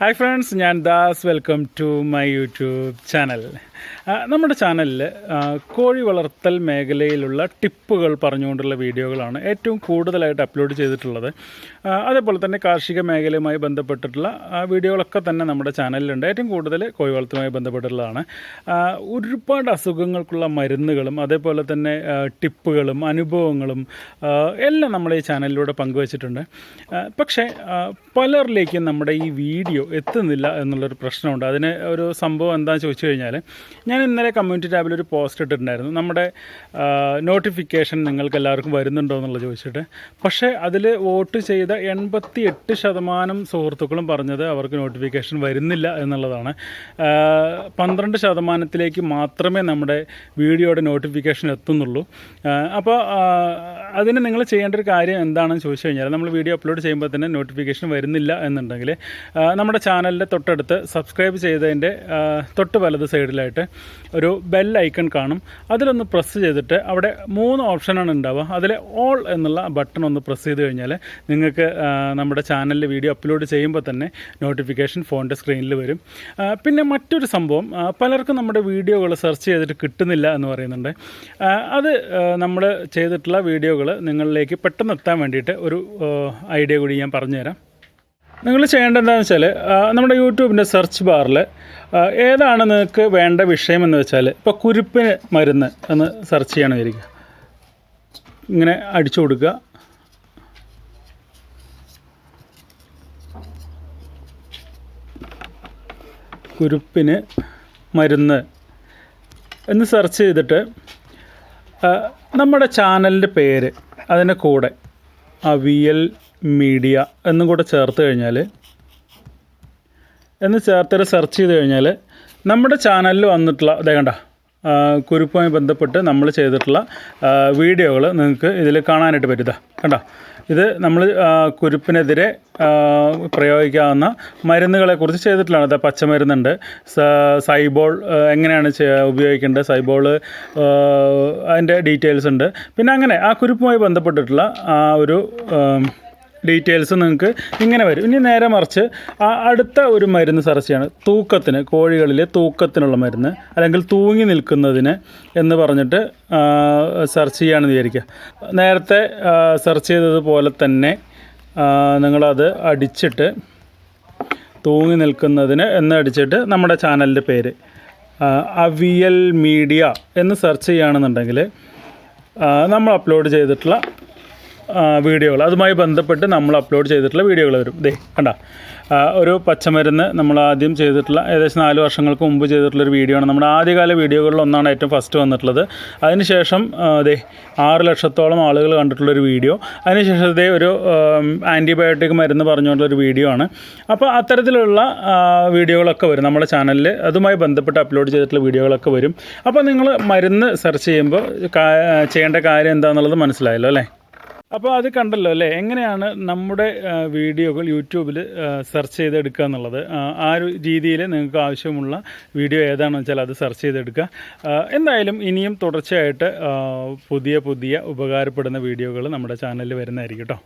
Hi friends ഞാൻ Das. Welcome to my YouTube channel നമ്മുടെ ചാനലിൽ കോഴി വളർത്തൽ മേഖലയിലുള്ള ടിപ്പുകൾ പറഞ്ഞുകൊണ്ടുള്ള വീഡിയോകളാണ് ഏറ്റവും കൂടുതലായിട്ട് അപ്ലോഡ് ചെയ്തിട്ടുള്ളത്. അതേപോലെ തന്നെ കാർഷിക മേഖലയുമായി ബന്ധപ്പെട്ടിട്ടുള്ള വീഡിയോകളൊക്കെ തന്നെ നമ്മുടെ ചാനലിലുണ്ട് ഏറ്റവും കൂടുതൽ കോഴി വളർത്തലുമായി ബന്ധപ്പെട്ടിട്ടുള്ളതാണ്. ഒരുപാട് അസുഖങ്ങൾക്കുള്ള മരുന്നുകളും അതേപോലെ തന്നെ ടിപ്പുകളും അനുഭവങ്ങളും എല്ലാം നമ്മൾ ഈ ചാനലിലൂടെ പങ്കുവച്ചിട്ടുണ്ട് പക്ഷേ പലരിലേക്കും നമ്മുടെ ഈ വീഡിയോ എത്തുന്നില്ല എന്നുള്ളൊരു പ്രശ്നമുണ്ട്. അതിന് ഒരു സംഭവം എന്താണെന്ന് ചോദിച്ചു കഴിഞ്ഞാൽ ഞാൻ ഇന്നലെ കമ്മ്യൂണിറ്റി ടാബിൽ ഒരു പോസ്റ്റ് ഇട്ടിട്ടുണ്ടായിരുന്നു. നമ്മുടെ നോട്ടിഫിക്കേഷൻ നിങ്ങൾക്ക് എല്ലാവർക്കും വരുന്നുണ്ടോ എന്നുള്ളത് ചോദിച്ചിട്ട്. പക്ഷേ അതിൽ വോട്ട് ചെയ്ത എൺപത്തി എട്ട് ശതമാനം സുഹൃത്തുക്കളും പറഞ്ഞത് അവർക്ക് നോട്ടിഫിക്കേഷൻ വരുന്നില്ല എന്നുള്ളതാണ്. പന്ത്രണ്ട് ശതമാനത്തിലേക്ക് മാത്രമേ നമ്മുടെ വീഡിയോയുടെ നോട്ടിഫിക്കേഷൻ എത്തുന്നുള്ളൂ. അപ്പോൾ അതിന് നിങ്ങൾ ചെയ്യേണ്ട ഒരു കാര്യം എന്താണെന്ന് ചോദിച്ചു കഴിഞ്ഞാൽ നമ്മൾ വീഡിയോ അപ്ലോഡ് ചെയ്യുമ്പോൾ തന്നെ നോട്ടിഫിക്കേഷൻ വരുന്നില്ല എന്നുണ്ടെങ്കിൽ ആ, നമ്മുടെ ചാനലിന്റെ തൊട്ടടുത്ത് സബ്സ്ക്രൈബ് ചെയ്തതിന്റെ തൊട്ട് വലത് സൈഡിലായിട്ട് ഒരു ബെൽ ഐക്കൺ കാണും. അതിലൊന്ന് പ്രസ് ചെയ്തിട്ട് അവിടെ മൂന്ന് ഓപ്ഷനാണ് ഉണ്ടാവുക. അതിലെ ഓൾ എന്നുള്ള ബട്ടൺ ഒന്ന് പ്രസ് ചെയ്ത് കഴിഞ്ഞാൽ നിങ്ങൾക്ക് നമ്മുടെ ചാനലിൽ വീഡിയോ അപ്ലോഡ് ചെയ്യുമ്പോൾ തന്നെ നോട്ടിഫിക്കേഷൻ ഫോണിന്റെ സ്ക്രീനിൽ വരും. പിന്നെ മറ്റൊരു സംഭവം പലർക്കും നമ്മുടെ വീഡിയോകൾ സെർച്ച് ചെയ്തിട്ട് കിട്ടുന്നില്ല എന്ന് പറയുന്നുണ്ട്. അത് നമ്മൾ ചെയ്തിട്ടുള്ള വീഡിയോകൾ നിങ്ങളിലേക്ക് പെട്ടെന്ന് എത്താൻ വേണ്ടിയിട്ട് ഒരു ഐഡിയ കൂടി ഞാൻ പറഞ്ഞുതരാം. നിങ്ങൾ ചെയ്യേണ്ടത് എന്താണെന്ന് വെച്ചാൽ നമ്മുടെ യൂട്യൂബിന്റെ സെർച്ച് ബാറിൽ ഏതാണ് നിങ്ങൾക്ക് വേണ്ട വിഷയം എന്ന് വെച്ചാൽ ഇപ്പോൾ കുരുപ്പിന് മരുന്ന് എന്ന് സെർച്ച് ചെയ്യണം വിചാരിക്കുക ഇങ്ങനെ അടിച്ചു കൊടുക്കുക. കുരുപ്പിന് മരുന്ന് എന്ന് സെർച്ച് ചെയ്തിട്ട് നമ്മുടെ ചാനലിന്റെ പേര് അതിന്റെ കൂടെ അവിയൽ മീഡിയ എന്നും കൂടെ ചേർത്ത് കഴിഞ്ഞാൽ എന്ന് ചേർത്തിട്ട് സെർച്ച് ചെയ്ത് കഴിഞ്ഞാൽ നമ്മുടെ ചാനലിൽ വന്നിട്ടുള്ള അതേ കണ്ട കുരുപ്പുമായി ബന്ധപ്പെട്ട് നമ്മൾ ചെയ്തിട്ടുള്ള വീഡിയോകൾ നിങ്ങൾക്ക് ഇതിൽ കാണാനായിട്ട് പറ്റുക കണ്ട ഇത് നമ്മൾ കുരുപ്പിനെതിരെ പ്രയോഗിക്കാവുന്ന മരുന്നുകളെക്കുറിച്ച് ചെയ്തിട്ടുള്ളതാണ്. ഇത് പച്ചമരുന്നുണ്ട് സൈബോൾ എങ്ങനെയാണ് ഉപയോഗിക്കേണ്ടത് സൈബോൾ അതിന്റെ ഡീറ്റെയിൽസ് ഉണ്ട്. പിന്നെ അങ്ങനെ ആ കുരുപ്പുമായി ബന്ധപ്പെട്ടിട്ടുള്ള ഒരു ഡീറ്റെയിൽസ് നിങ്ങൾക്ക് ഇങ്ങനെ വരും. ഇനി നേരെ മറിച്ച് അടുത്ത ഒരു മരുന്ന് സെർച്ച് ചെയ്യാണ് തൂക്കത്തിന് കോഴികളിലെ തൂക്കത്തിനുള്ള മരുന്ന് അല്ലെങ്കിൽ തൂങ്ങി നിൽക്കുന്നതിന് എന്ന് പറഞ്ഞിട്ട് സെർച്ച് ചെയ്യുകയാണെന്ന് വിചാരിക്കുക. നേരത്തെ സെർച്ച് ചെയ്തതുപോലെ തന്നെ നിങ്ങളത് അടിച്ചിട്ട് തൂങ്ങി നിൽക്കുന്നതിന് എന്ന് അടിച്ചിട്ട് നമ്മുടെ ചാനലിന്റെ പേര് അവിയൽ മീഡിയ എന്ന് സെർച്ച് ചെയ്യുകയാണെന്നുണ്ടെങ്കിൽ നമ്മൾ അപ്ലോഡ് ചെയ്തിട്ടുള്ള വീഡിയോകൾ. അതുമായി ബന്ധപ്പെട്ട് നമ്മൾ അപ്ലോഡ് ചെയ്തിട്ടുള്ള വീഡിയോകൾ വരും. ദേ കണ്ട. ഒരു പച്ചമരുന്ന് നമ്മൾ ആദ്യം ചെയ്തിട്ടുള്ള ഏകദേശം നാല് വർഷങ്ങൾക്ക് മുമ്പ് ചെയ്തിട്ടുള്ളൊരു വീഡിയോ ആണ്. നമ്മുടെ ആദ്യകാല വീഡിയോകളിൽ ഒന്നാണ് ഏറ്റവും ഫസ്റ്റ് വന്നിട്ടുള്ളത്. അതിനുശേഷം ദേ ആറ് ലക്ഷത്തോളം ആളുകൾ കണ്ടിട്ടുള്ളൊരു വീഡിയോ. അതിനുശേഷം ദേ ഒരു ആന്റിബയോട്ടിക് മരുന്ന് പറഞ്ഞുകൊണ്ടുള്ളൊരു വീഡിയോ ആണ്. അപ്പോൾ അത്തരത്തിലുള്ള വീഡിയോകളൊക്കെ വരും നമ്മുടെ ചാനലിൽ അതുമായി ബന്ധപ്പെട്ട് അപ്ലോഡ് ചെയ്തിട്ടുള്ള വീഡിയോകളൊക്കെ വരും. അപ്പോൾ നിങ്ങൾ മരുന്ന് സെർച്ച് ചെയ്യുമ്പോൾ ചെയ്യേണ്ട കാര്യം എന്താണെന്നുള്ളത് മനസ്സിലായല്ലോ അല്ലേ? അപ്പോൾ അത് കണ്ടല്ലോ അല്ലേ? എങ്ങനെയാണ് നമ്മുടെ വീഡിയോകൾ യൂട്യൂബിൽ സെർച്ച് ചെയ്തെടുക്കുക എന്നുള്ളത്? ആ, ഒരു രീതിയിൽ നിങ്ങൾക്ക് ആവശ്യമുള്ള വീഡിയോ ഏതാണെന്ന് വെച്ചാൽ അത് സെർച്ച് ചെയ്തെടുക്കുക. എന്തായാലും ഇനിയും തുടർച്ചയായിട്ട് പുതിയ പുതിയ ഉപകാരപ്പെടുന്ന വീഡിയോകൾ നമ്മുടെ ചാനലിൽ വരുന്നതായിരിക്കും കേട്ടോ.